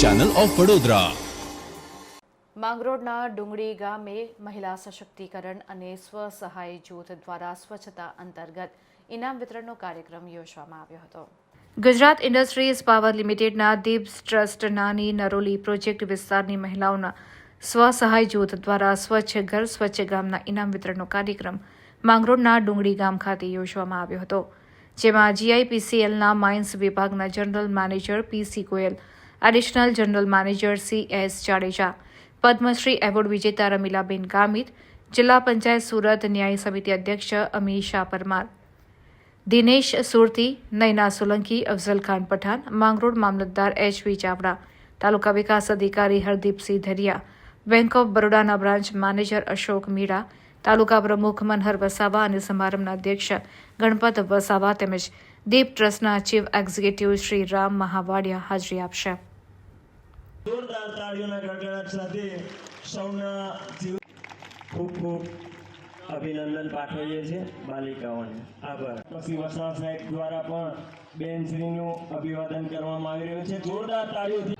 Channel of Vadodara માંગરોળના ડુંગળી ગામે મહિલા સશક્તિકરણ અને સ્વસહાય જૂથ દ્વારા સ્વચ્છતા અંતર્ગત ઇનામ વિતરણનો કાર્યક્રમ યોજવામાં આવ્યો હતો. ગુજરાત ઇન્ડસ્ટ્રીઝ પાવર લિમિટેડના દીપ્સ ટ્રસ્ટ નાની નરોલી પ્રોજેક્ટ વિસ્તારની મહિલાઓના સ્વસહાય જૂથ દ્વારા સ્વચ્છ ઘર સ્વચ્છ ગામના ઇનામ વિતરણનો કાર્યક્રમ માંગરોળના ડુંગળી ગામ ખાતે યોજવામાં આવ્યો હતો. જેમાં જીઆઈપીસીએલના માઇન્સ વિભાગના general manager PC Goyal additional general manager C S Jadeja Padmashri award વિજેતા રમીલાબેન ગામિત જિલ્લા પંચાયત સુરત ન્યાય સમિતિ અધ્યક્ષ અમીશા પરમાર દિનેશ સુરતી નૈના સોલંકી અફઝલ ખાન પઠાણ માંગરોળ મામલતદાર એચ વી ચાવડા તાલુકા વિકાસ અધિકારી હરદીપસિંહ ધરિયા બેંક ઓફ બરોડાના બ્રાન્ચ મેનેજર અશોક મીરા તાલુકા પ્રમુખ મનહર વસાવા અને સમારંભના અધ્યક્ષ ગણપત વસાવા તેમજ દીપ ટ્રસ્ટના ચીફ એક્ઝિક્યુટિવ શ્રી રામ મહાવાડિયા હાજરી આપશે. અભિનંદન પાઠવીએ છીએ બાલિકાઓને. આભાર. પછી વસાવા સાહેબ દ્વારા પણ બેનશ્રીનું અભિવાદન કરવામાં આવી રહ્યું છે. જોરદાર તાળીઓથી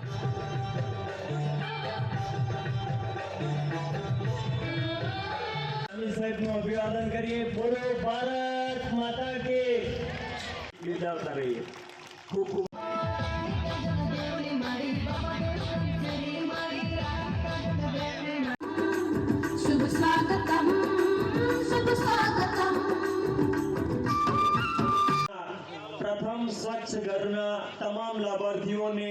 નું અભિવાદન કરીએ. બોલો ભારત માતા કે. બિરદાવતા રહીએ. ખૂબ ખૂબ પ્રથમ સ્વચ્છ ઘરના તમામ લાભાર્થીઓને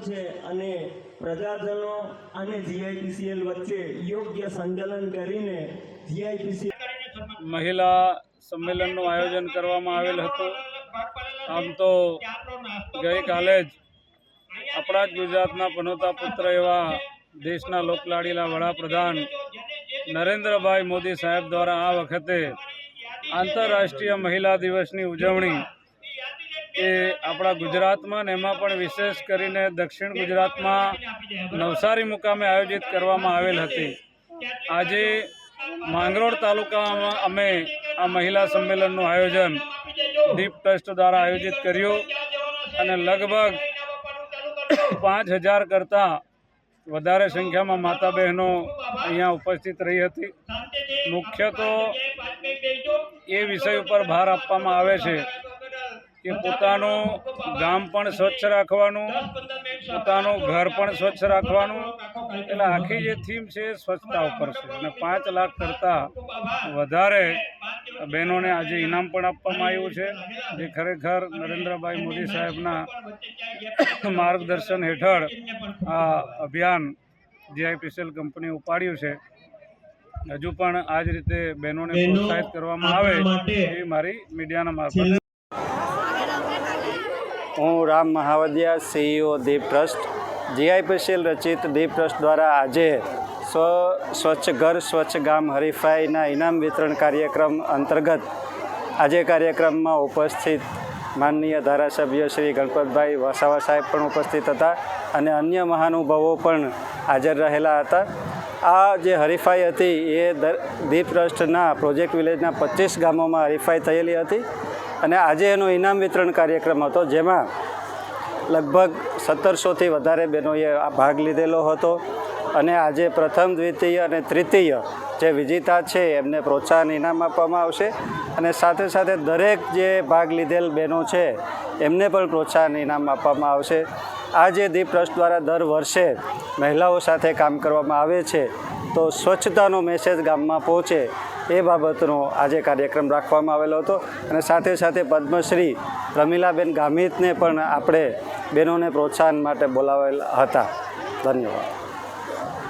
છે અને પ્રજાજનો અને જીઆઈપીસીએલ વચ્ચે યોગ્ય સંકલન કરીને જીઆઈપીસીએલ મહિલા સંમેલનનું આયોજન કરવામાં આવેલ હતું. આમ તો ગઈકાલે જ આપણા જ ગુજરાતના પનોતા પુત્ર એવા દેશના લોકલાડીલા વડાપ્રધાન નરેન્દ્રભાઈ મોદી સાહેબ દ્વારા આ વખતે આંતરરાષ્ટ્રીય મહિલા દિવસની ઉજવણી એ આપણા ગુજરાતમાં ને એમાં પણ વિશેષ કરીને દક્ષિણ ગુજરાતમાં નવસારી મુકામે આયોજિત કરવામાં આવેલ હતી. આજે માંગરોળ તાલુકામાં અમે આ મહિલા સંમેલનનું આયોજન દીપ ટ્રસ્ટ દ્વારા આયોજિત કર્યું અને લગભગ પાંચ હજાર કરતાં વધારે સંખ્યામાં માતા બહેનો અહીંયા ઉપસ્થિત રહી હતી. મુખ્ય તો એ વિષય ઉપર ભાર આપવામાં આવે છે કે પોતાનું ગામ પણ સ્વચ્છ રાખવાનું પોતાનું ઘર પણ સ્વચ્છ રાખવાનું. એટલે આખી જે થીમ છે એ સ્વચ્છતા ઉપર છે. અને પાંચ લાખ કરતાં વધારે બહેનોને આજે ઇનામ પણ આપવામાં આવ્યું છે જે ખરેખર નરેન્દ્રભાઈ મોદી સાહેબના માર્ગદર્શન હેઠળ આ અભિયાન જીઆઈપીસીએલ કંપની ઉપાડ્યું છે. હજુ પણ આ જ રીતે બહેનોને પ્રોત્સાહિત કરવામાં આવે એવી મારી મીડિયાના મારફતે હું Ram Mahavadiya CEO Deep trust GIPCL રચિત દીપ ટ્રસ્ટ દ્વારા આજે સ્વ, સ્વચ્છ ઘર, સ્વચ્છ ગામ, હરીફાઈના ઇનામ વિતરણ કાર્યક્રમ અંતર્ગત આજે કાર્યક્રમમાં ઉપસ્થિત માનનીય ધારાસભ્ય શ્રી ગણપતભાઈ વસાવા સાહેબ પણ ઉપસ્થિત હતા અને અન્ય મહાનુભાવો પણ હાજર રહેલા હતા. આ જે હરીફાઈ હતી એ દીપ ટ્રસ્ટના પ્રોજેક્ટ વિલેજના પચીસ ગામોમાં હરીફાઈ થયેલી હતી. અને આજે એનો ઇનામ વિતરણ કાર્યક્રમ હતો, જેમાં લગભગ સત્તરસોથી વધારે બહેનોએ ભાગ લીધેલો હતો. અને આજે પ્રથમ, દ્વિતીય અને તૃતીય જે વિજેતા છે, એમને પ્રોત્સાહન ઇનામ આપવામાં આવશે. અને સાથે સાથે દરેક જે ભાગ લીધેલ બહેનો છે, એમને પણ પ્રોત્સાહન ઇનામ આપવામાં આવશે. આ જે દીપ ટ્રસ્ટ દ્વારા દર વર્ષે મહિલાઓ સાથે કામ કરવામાં આવે છે, તો સ્વચ્છતાનો મેસેજ ગામમાં પહોંચે એ બાબતનો આજે કાર્યક્રમ રાખવામાં આવેલો હતો અને સાથે સાથે પદ્મશ્રી રમીલાબેન ગામિતને પણ આપણે બહેનોને પ્રોત્સાહન માટે બોલાવેલા હતા. ધન્યવાદ.